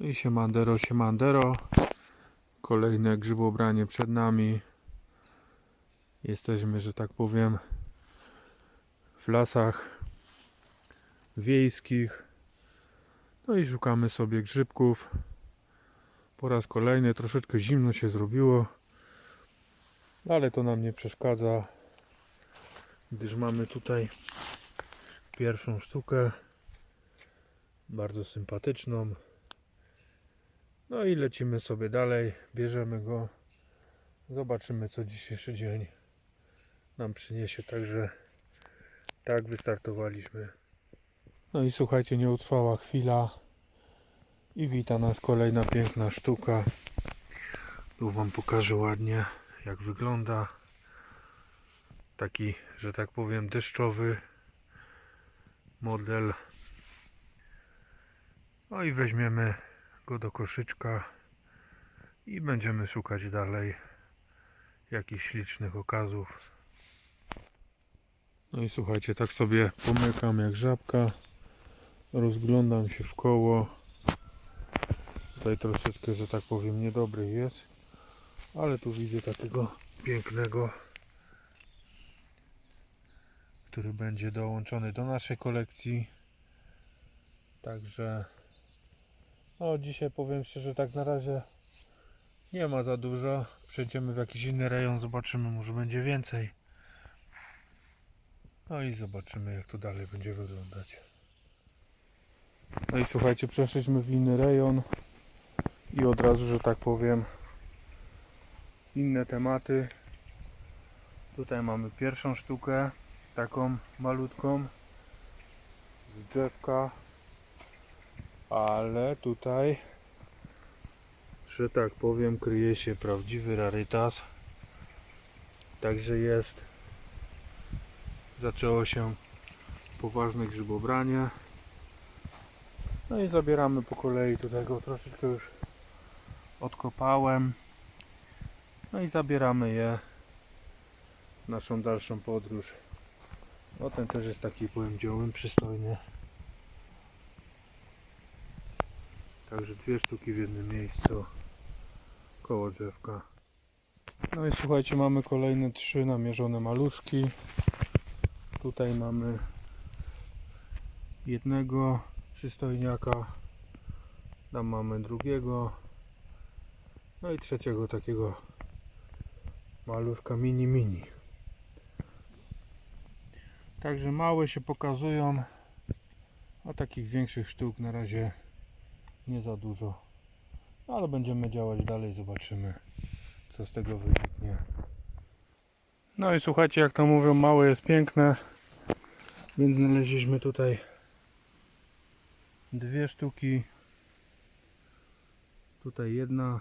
I siemandero, siemandero. Kolejne grzybobranie przed nami. Jesteśmy, że tak powiem, w lasach wiejskich. No i szukamy sobie grzybków. Po raz kolejny troszeczkę zimno się zrobiło, ale to nam nie przeszkadza, gdyż mamy tutaj pierwszą sztukę, bardzo sympatyczną. No i lecimy sobie dalej, bierzemy go, zobaczymy co dzisiejszy dzień nam przyniesie, także tak wystartowaliśmy. No i słuchajcie, nie utrwała chwila i wita nas kolejna piękna sztuka. Tu Wam pokażę ładnie jak wygląda. Taki, że tak powiem, deszczowy model. No i weźmiemy go do koszyczka i będziemy szukać dalej jakichś ślicznych okazów. No i słuchajcie, tak sobie pomykam jak żabka. Rozglądam się w koło. Tutaj troszeczkę, że tak powiem, niedobry jest. Ale tu widzę takiego pięknego, który będzie dołączony do naszej kolekcji. Także no dzisiaj powiem szczerze, tak na razie nie ma za dużo. Przejdziemy w jakiś inny rejon, zobaczymy, może będzie więcej. No i zobaczymy jak to dalej będzie wyglądać. No i słuchajcie, przeszliśmy w inny rejon i od razu, że tak powiem, inne tematy. Tutaj mamy pierwszą sztukę, taką malutką z drzewka, ale tutaj, że tak powiem, kryje się prawdziwy rarytas. Także jest, zaczęło się poważne grzybobranie. No i zabieramy po kolei, tutaj go troszeczkę już odkopałem. No i zabieramy je w naszą dalszą podróż. No ten też jest taki powiem przystojny. Także dwie sztuki w jednym miejscu koło drzewka. No i słuchajcie, mamy kolejne trzy namierzone maluszki. Tutaj mamy jednego przystojniaka. Tam mamy drugiego. No i trzeciego takiego maluszka mini mini. Także małe się pokazują, a takich większych sztuk na razie nie za dużo. No, Ale będziemy działać dalej, zobaczymy co z tego wyniknie. No i słuchajcie, jak to mówią, małe jest piękne, więc znaleźliśmy tutaj dwie sztuki. Tutaj jedna,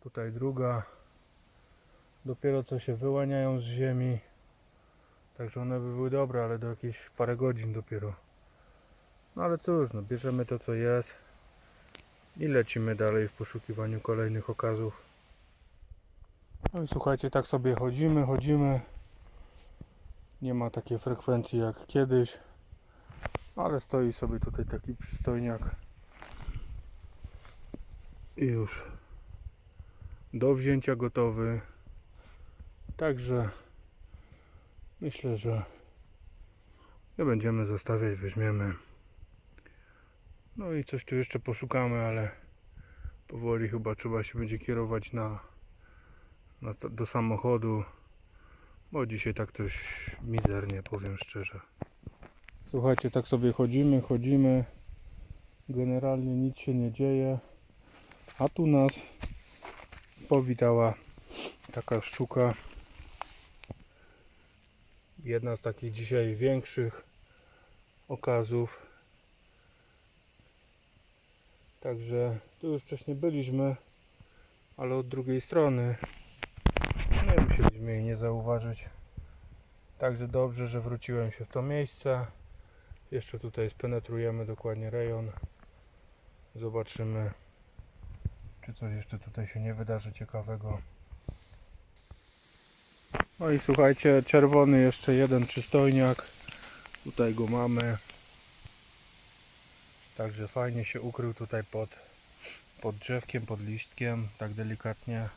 tutaj druga. Dopiero co się wyłaniają z ziemi. Także one by były dobre, ale do jakieś parę godzin dopiero. No ale cóż, no bierzemy to co jest i lecimy dalej w poszukiwaniu kolejnych okazów. No i słuchajcie, tak sobie chodzimy, chodzimy. Nie ma takiej frekwencji jak kiedyś, ale stoi sobie tutaj taki przystojniak. I już do wzięcia gotowy. Także myślę, że nie będziemy zostawiać, weźmiemy. No i coś tu jeszcze poszukamy, ale powoli chyba trzeba się będzie kierować na, na do samochodu, bo dzisiaj tak coś mizernie, powiem szczerze. Słuchajcie, tak sobie chodzimy, chodzimy. Generalnie nic się nie dzieje. A tu nas powitała taka sztuka. Jedna z takich dzisiaj większych okazów. Także tu już wcześniej byliśmy, ale od drugiej strony. Nie musieliśmy jej nie zauważyć. Także dobrze, że wróciłem się w to miejsce. Jeszcze tutaj spenetrujemy dokładnie rejon. Zobaczymy, czy coś jeszcze tutaj się nie wydarzy ciekawego. No i słuchajcie, czerwony jeszcze jeden przystojniak. Tutaj go mamy. Także fajnie się ukrył tutaj pod, pod drzewkiem, pod liśćkiem, tak delikatnie.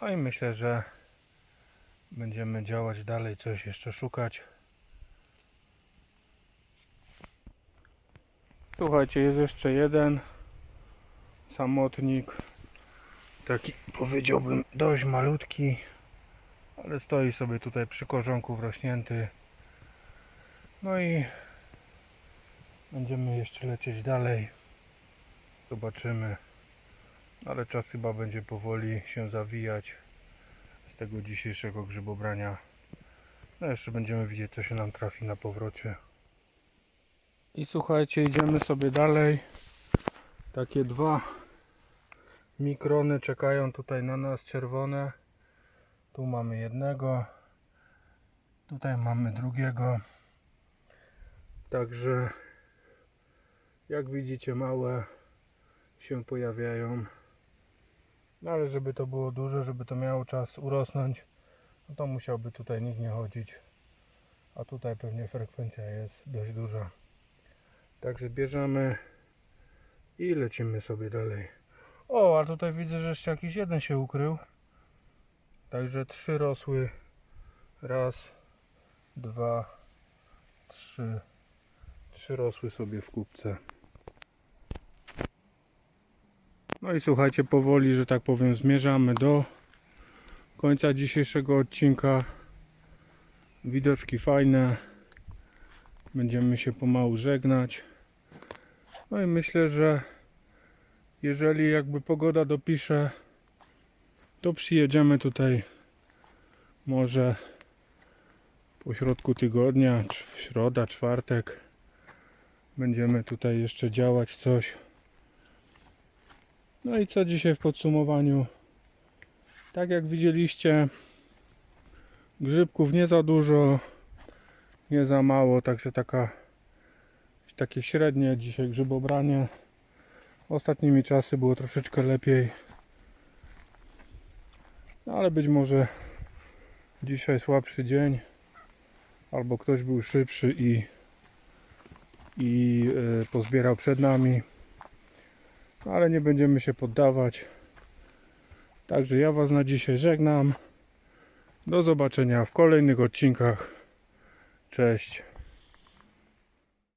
No i myślę, że będziemy działać dalej, coś jeszcze szukać. Słuchajcie, jest jeszcze jeden samotnik. Taki powiedziałbym dość malutki, ale stoi sobie tutaj przy korzonku wrośnięty. No i będziemy jeszcze lecieć dalej. Zobaczymy. Ale czas chyba będzie powoli się zawijać z tego dzisiejszego grzybobrania. No jeszcze będziemy widzieć co się nam trafi na powrocie. I słuchajcie, idziemy sobie dalej. Takie dwa mikrony czekają tutaj na nas czerwone. Tu mamy jednego. Tutaj mamy drugiego. Także jak widzicie małe się pojawiają. No ale żeby to było duże, żeby to miało czas urosnąć, no to musiałby tutaj nikt nie chodzić. A tutaj pewnie frekwencja jest dość duża. Także bierzemy i lecimy sobie dalej. O, a tutaj widzę, że jeszcze jakiś jeden się ukrył. Także trzy rosły. Raz, dwa, trzy. Trzy rosły sobie w kupce. No i słuchajcie, powoli, że tak powiem, zmierzamy do końca dzisiejszego odcinka. Widoczki fajne. Będziemy się pomału żegnać. No i myślę, że jeżeli jakby pogoda dopisze, to przyjedziemy tutaj może po środku tygodnia, w środa, czwartek. Będziemy tutaj jeszcze działać coś. No i co dzisiaj w podsumowaniu? Tak jak widzieliście, grzybków nie za dużo, nie za mało, także taka takie średnie dzisiaj grzybobranie. Ostatnimi czasy było troszeczkę lepiej. No ale być może dzisiaj słabszy dzień, albo ktoś był szybszy i, i e, pozbierał przed nami. No, ale nie będziemy się poddawać. Także ja Was na dzisiaj żegnam. Do zobaczenia w kolejnych odcinkach. Cześć.